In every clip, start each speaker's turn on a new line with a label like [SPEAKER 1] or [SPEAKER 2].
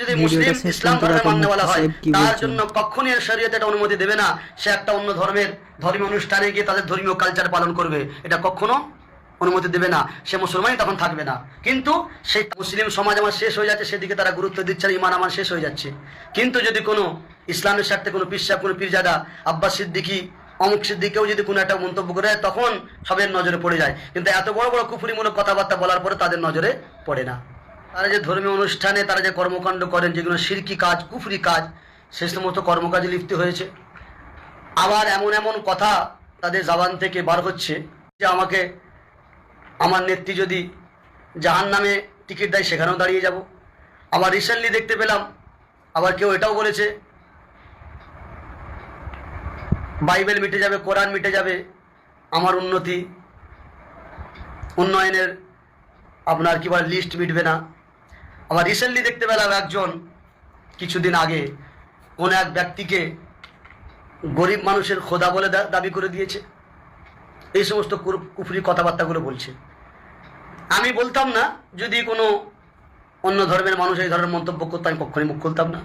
[SPEAKER 1] যদি মুসলিম ইসলাম ধর্মের মান্য
[SPEAKER 2] আপনার
[SPEAKER 1] বলা হয় তার জন্য কখনই এর শরীয়তে এটা অনুমতি দেবে না। সে একটা অন্য ধর্মের ধর্মীয় অনুষ্ঠানে গিয়ে তাদের ধর্মীয় কালচার পালন করবে। এটা কখনো অনুমতি দেবে না। সে মুসলমানই তখন থাকবে না। কিন্তু সেই মুসলিম সমাজ আমার শেষ হয়ে যাচ্ছে সেদিকে তারা গুরুত্ব দিচ্ছে না ইমান আমার শেষ হয়ে যাচ্ছে। কিন্তু যদি কোনো ইসলামের স্বার্থে কোনো পিসা কোনো পীরজাদা আব্বাস সিদ্দিকি অমুক সিদ্দিকেও যদি কোনো একটা মন্তব্য করে তখন সবের নজরে পড়ে যায়। কিন্তু এত বড় বড় কুফুরিমূলক কথাবার্তা বলার পরে তাদের নজরে পড়ে না। তারা যে ধর্মীয় অনুষ্ঠানে তারা যে কর্মকাণ্ড করেন, যেগুলো শিরকি কাজ, কুফরি কাজ, সে সমস্ত কর্মকাজে লিপ্ত হয়েছে। আবার এমন এমন কথা তাদের জাবান থেকে বার হচ্ছে যে আমাকে, আমার নেত্রী যদি জাহান নামে টিকিট দেয়, সেখানেও দাঁড়িয়ে যাব। আবার রিসেন্টলি দেখতে পেলাম, আবার কেউ এটাও বলেছে, বাইবেল মিটে যাবে, কোরআন মিটে যাবে, আমার উন্নতি, উন্নয়নের আপনার কি বলে লিস্ট মিটবে না। আবার রিসেন্টলি দেখতে পেলাম একজন কিছুদিন আগে কোন এক ব্যক্তিকে গরিব মানুষের খোদা বলে দাবি করে দিয়েছে। এই সমস্ত কুফরি কথাবার্তাগুলো বলছে। আমি বলতাম না, যদি কোনো অন্য ধর্মের মানুষ এই ধরনের মন্তব্য করতো, আমি কখনই মুখ খুলতাম না।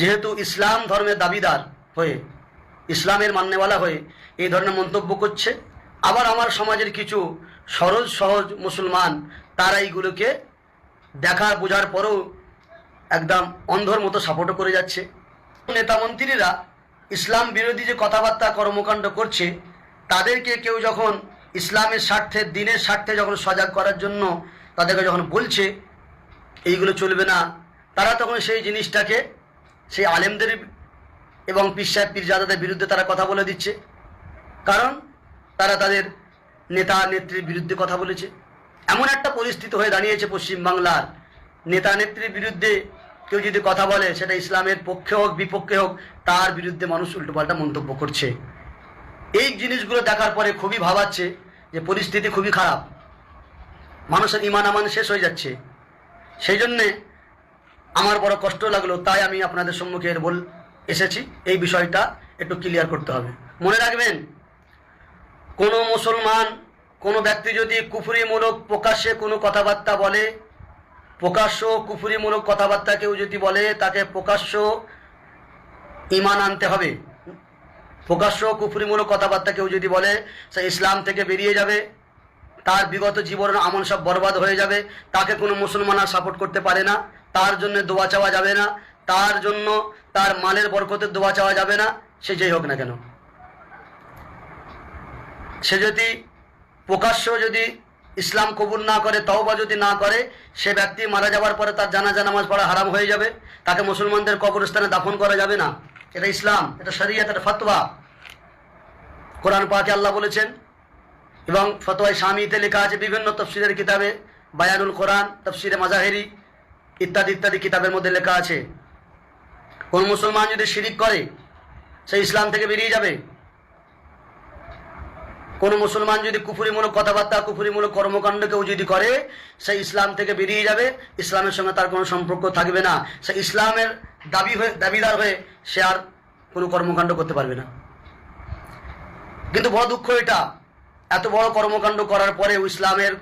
[SPEAKER 1] যেহেতু ইসলাম ধর্মের দাবিদার হয়ে, ইসলামের মান্যওয়ালা হয়ে এই ধরনের মন্তব্য করছে, আবার আমার সমাজের কিছু সরল, সহজ মুসলমান তারা এইগুলোকে দেখার বোঝার পরেও একদম অন্ধর মতো সাপোর্টও করে যাচ্ছে। নেতা মন্ত্রীরা ইসলাম বিরোধী যে কথাবার্তা, কর্মকাণ্ড করছে, তাদেরকে কেউ যখন ইসলামের স্বার্থে, দিনের স্বার্থে যখন সজাগ করার জন্য তাদেরকে যখন বলছে, এইগুলো চলবে না, তারা তখন সেই জিনিসটাকে সেই আলেমদের এবং পীর সাহেব পীরজাদাদের বিরুদ্ধে তারা কথা বলে দিচ্ছে। কারণ তারা তাদের নেতা, নেত্রীর বিরুদ্ধে কথা বলেছে। এমন একটা পরিস্থিতি হয়ে দাঁড়িয়েছে পশ্চিমবাংলার নেতা নেত্রীর বিরুদ্ধে কেউ যদি কথা বলে, সেটা ইসলামের পক্ষে হোক, বিপক্ষে হোক, তার বিরুদ্ধে মানুষ উল্টোপাল্টা মন্তব্য করছে। এই জিনিসগুলো দেখার পরে খুবই ভাবাচ্ছে যে পরিস্থিতি খুবই খারাপ। মানুষের ইমান আমান শেষ হয়ে যাচ্ছে। সেই জন্যে আমার বড় কষ্ট লাগল, তাই আমি আপনাদের সম্মুখে এর বল এসেছি। এই বিষয়টা একটু ক্লিয়ার করতে হবে। মনে রাখবেন, কোনো মুসলমান কোনো ব্যক্তি যদি কুফুরিমূলক প্রকাশ্যে কোনো কথাবার্তা বলে, প্রকাশ্য কুফুরিমূলক কথাবার্তা কেউ যদি বলে, তাকে প্রকাশ্য ইমান আনতে হবে। প্রকাশ্য কুফুরিমূলক কথাবার্তা কেউ যদি বলে, সে ইসলাম থেকে বেরিয়ে যাবে, তার বিগত জীবন আমল সব বরবাদ হয়ে যাবে, তাকে কোনো মুসলমান আর সাপোর্ট করতে পারে না, তার জন্য দোয়া চাওয়া যাবে না, তার জন্য তার মালের বরকতের দোয়া চাওয়া যাবে না, সে যেই হোক না কেন। সে যদি প্রকাশ্য যদি ইসলাম কবুল না করে, তওবা যদি না করে, সে ব্যক্তি মারা যাওয়ার পরে তার জানাজা নামাজ পড়া হারাম হয়ে যাবে। তাকে মুসলমানদের কবরস্থানে দাফন করা যাবে না। এটা ইসলাম, এটা শরিয়ত, এটা ফতোয়া। কোরআন পাকে আল্লাহ বলেছেন, এবং ফতোয়ায় স্বামীতে লেখা আছে বিভিন্ন তফসিরের কিতাবে, বায়ানুল কোরআন তফসিরে মাজাহেরি, ইত্যাদি ইত্যাদি কিতাবের মধ্যে লেখা আছে। কোন মুসলমান যদি শিরিক করে, সে ইসলাম থেকে বেরিয়ে যাবে। কোন মুসলমান যদি কুফুরিমূলক কথাবার্তা, কুফুরিমূলক কর্মকাণ্ড কেউ যদি করে, সে ইসলাম থেকে বেরিয়ে যাবে। ইসলামের সঙ্গে তার কোনো সম্পর্ক থাকবে না। সে ইসলামের দাবি হয়ে, দাবিদার হয়ে সে আর কোনো কর্মকাণ্ড করতে পারবে না। কিন্তু বড় দুঃখ এটা। এত বড় কর্মকাণ্ড করার পরেও, ইসলামের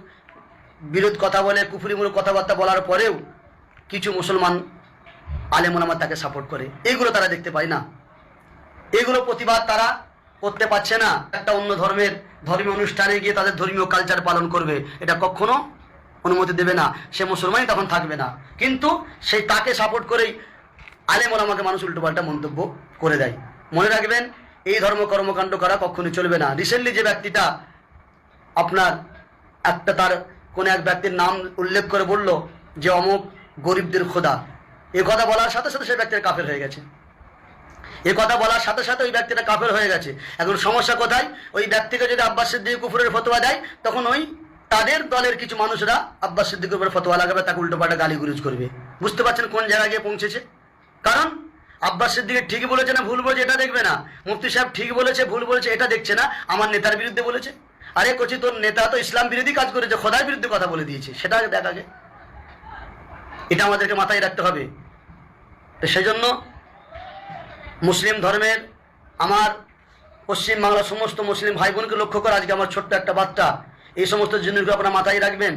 [SPEAKER 1] বিরোধ কথা বলে, কুফুরিমূলক কথাবার্তা বলার পরেও কিছু মুসলমান আলেমুলামা তাকে সাপোর্ট করে। এইগুলো তারা দেখতে পায় না। এগুলো প্রতিবাদ তারা করতে পারছে না, একটা অন্য ধর্মের ধর্মীয় অনুষ্ঠানে গিয়ে তাদের ধর্মীয় কালচার পালন করবে। এটা কখনো অনুমতি দেবে না। সে মুসলমানই তখন থাকবে না। কিন্তু সেই তাকে সাপোর্ট করেই আলেম আমাকে মানুষ উল্টোপাল্টা মন্তব্য করে দেয়। মনে রাখবেন, এই ধর্ম কর্মকাণ্ড করা কখনোই চলবে না। রিসেন্টলি যে ব্যক্তিটা আপনার একটা তার কোন এক ব্যক্তির নাম উল্লেখ করে বলল যে, অমুক গরিবদের খোদা। এ কথা বলার সাথে সাথে সে ব্যক্তির কাফের হয়ে গেছে। এ কথা বলার সাথে সাথে ওই ব্যক্তিটা কাফের হয়ে গেছে। এখন সমস্যা কোথায়? ওই ব্যক্তিকে যদি আব্বাস সিদ্দিক কুফুরের ফতোয়া দেয়, তখন ওই তাদের দলের কিছু মানুষরা আব্বাস সিদ্দিকের উপরে ফতোয়া লাগাবে, তাকে উল্টোপাল্টা গালি গুরুজ করবে। বুঝতে পারছেন কোন জায়গায় গিয়ে পৌঁছেছে? কারণ আব্বাস সিদ্দিকের ঠিকই বলেছে না, ভুল বলেছে, এটা দেখবে না। মুফতি সাহেব ঠিক বলেছে, ভুল বলেছে, এটা দেখছে না, আমার নেতার বিরুদ্ধে বলেছে। আরে কচি, তোর নেতা তো ইসলাম বিরোধী কাজ করেছে, খোদার বিরুদ্ধে কথা বলে দিয়েছে, সেটা দেখ আগে। এটা আমাদেরকে মাথায় রাখতে হবে। তো সেজন্য মুসলিম ধর্মের আমার পশ্চিমবাংলার সমস্ত মুসলিম ভাই বোনকে লক্ষ্য করে আজকে আমার ছোট্ট একটা বার্তা এই সমস্ত জিনিসগুলো আপনারা মাথায় রাখবেন।